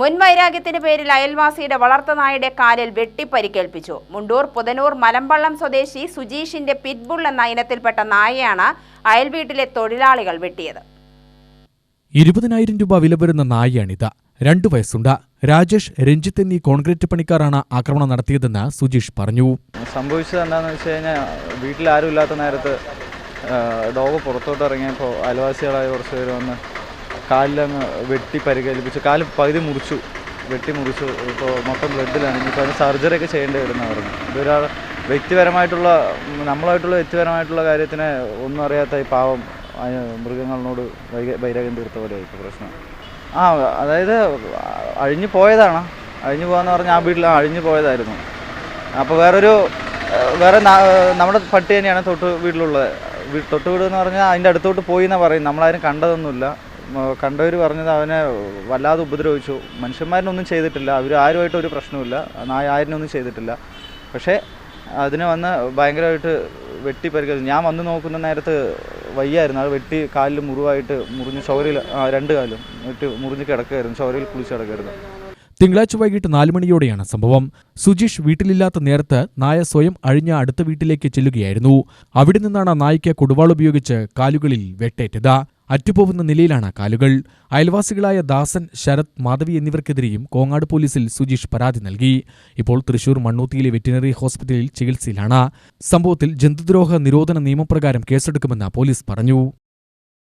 മുൻവൈരാഗ്യത്തിന് പേരിൽ അയൽവാസിയുടെ വളർത്തുനായുടെ കാലിൽ വെട്ടിപ്പരിക്കേൽപ്പിച്ചു. മുണ്ടൂർ പുതനൂർ മലമ്പള്ളം സ്വദേശി സുജീഷിന്റെ പിറ്റ്ബുൾ എന്ന ഇനത്തിൽപ്പെട്ട നായയാണ് അയൽവീട്ടിലെ തൊഴിലാളികൾ വെട്ടിയത്. ഇരുപതിനായിരം രൂപ വില വരുന്ന നായയാണിത്. രണ്ടു വയസ്സുണ്ട്. രാജേഷ് രഞ്ജിത്ത് എന്നീ കോൺക്രീറ്റ് പണിക്കാരാണ് ആക്രമണം നടത്തിയതെന്ന് സുജീഷ് പറഞ്ഞു. സംഭവിച്ചത് എന്താണെന്ന് വെച്ച് കഴിഞ്ഞാൽ വീട്ടിൽ ആരും ഇല്ലാത്ത നേരത്ത് ഡോഗ് പുറത്തോട്ട് ഇറങ്ങിയപ്പോൾ അയൽവാസികളായ കുറച്ച് പേര് വന്ന് കാലിലങ്ങ് വെട്ടി പരിഗണിപ്പിച്ചു കാൽ പകുതി മുറിച്ചു. വെട്ടി മുറിച്ചു. ഇപ്പോൾ മൊത്തം ബ്ലഡിലാണ്. ഇനിയിപ്പോൾ അതിന് സർജറി ഒക്കെ ചെയ്യേണ്ടി വരുന്ന പറഞ്ഞു. ഇതൊരാൾ വ്യക്തിപരമായിട്ടുള്ള നമ്മളായിട്ടുള്ള വ്യക്തിപരമായിട്ടുള്ള കാര്യത്തിന് ഒന്നും അറിയാത്ത ഈ പാവം മൃഗങ്ങളോട് വൈരാഗ്യം തീർത്ത പോലെ ഇപ്പോൾ പ്രശ്നം. ആ അതായത് അഴിഞ്ഞു പോയതാണ്. അഴിഞ്ഞു പോകാന്ന് പറഞ്ഞാൽ ആ വീട്ടിൽ അഴിഞ്ഞു പോയതായിരുന്നു. അപ്പോൾ വേറൊരു വേറെ നമ്മുടെ പട്ടി തന്നെയാണ് തൊട്ട് വീട്ടിലുള്ളത്. തൊട്ട് വീട് എന്ന് പറഞ്ഞാൽ അതിന്റെ അടുത്തോട്ട് പോയി എന്നാണ് പറയും നമ്മളാരും കണ്ടതൊന്നുമില്ല. കണ്ടവർ പറഞ്ഞത് അവനെ വല്ലാതെ ഉപദ്രവിച്ചു. മനുഷ്യന്മാരിനൊന്നും ചെയ്തിട്ടില്ല. അവർ ആരുമായിട്ട് ഒരു നായ ആരിനൊന്നും ചെയ്തിട്ടില്ല. പക്ഷേ അതിനെ വന്ന് ഭയങ്കരമായിട്ട് വെട്ടി പരിക്കൽ ഞാൻ വന്ന് നോക്കുന്ന നേരത്ത് വയ്യായിരുന്നു. അത് വെട്ടി കാലിൽ മുറിവായിട്ട് മുറിഞ്ഞ് ചോരയിൽ രണ്ട് കാലും വെട്ടി മുറിഞ്ഞ് കിടക്കുകയായിരുന്നു ചോരയിൽ കുളിച്ച് കിടക്കുകയായിരുന്നു തിങ്കളാഴ്ച വൈകിട്ട് നാലുമണിയോടെയാണ് സംഭവം. സുജീഷ് വീട്ടിലില്ലാത്ത നേരത്ത് നായ സ്വയം അഴിഞ്ഞ അടുത്ത വീട്ടിലേക്ക് ചെല്ലുകയായിരുന്നു. അവിടെ നിന്നാണ് നായ്ക്ക് കൊടുവാൾ ഉപയോഗിച്ച് കാലുകളിൽ വെട്ടേറ്റത്. അറ്റുപോകുന്ന നിലയിലാണ് കാലുകൾ. അയൽവാസികളായ ദാസൻ ശരത് മാധവി എന്നിവർക്കെതിരെയും കോങ്ങാട് പോലീസിൽ സുജീഷ് പരാതി നൽകി. ഇപ്പോൾ തൃശൂർ മണ്ണൂത്തിയിലെ വെറ്റിനറി ഹോസ്പിറ്റലിൽ ചികിത്സയിലാണ്. സംഭവത്തിൽ ജന്തുദ്രോഹ നിരോധന നിയമപ്രകാരം കേസെടുക്കുമെന്ന് പോലീസ് പറഞ്ഞു.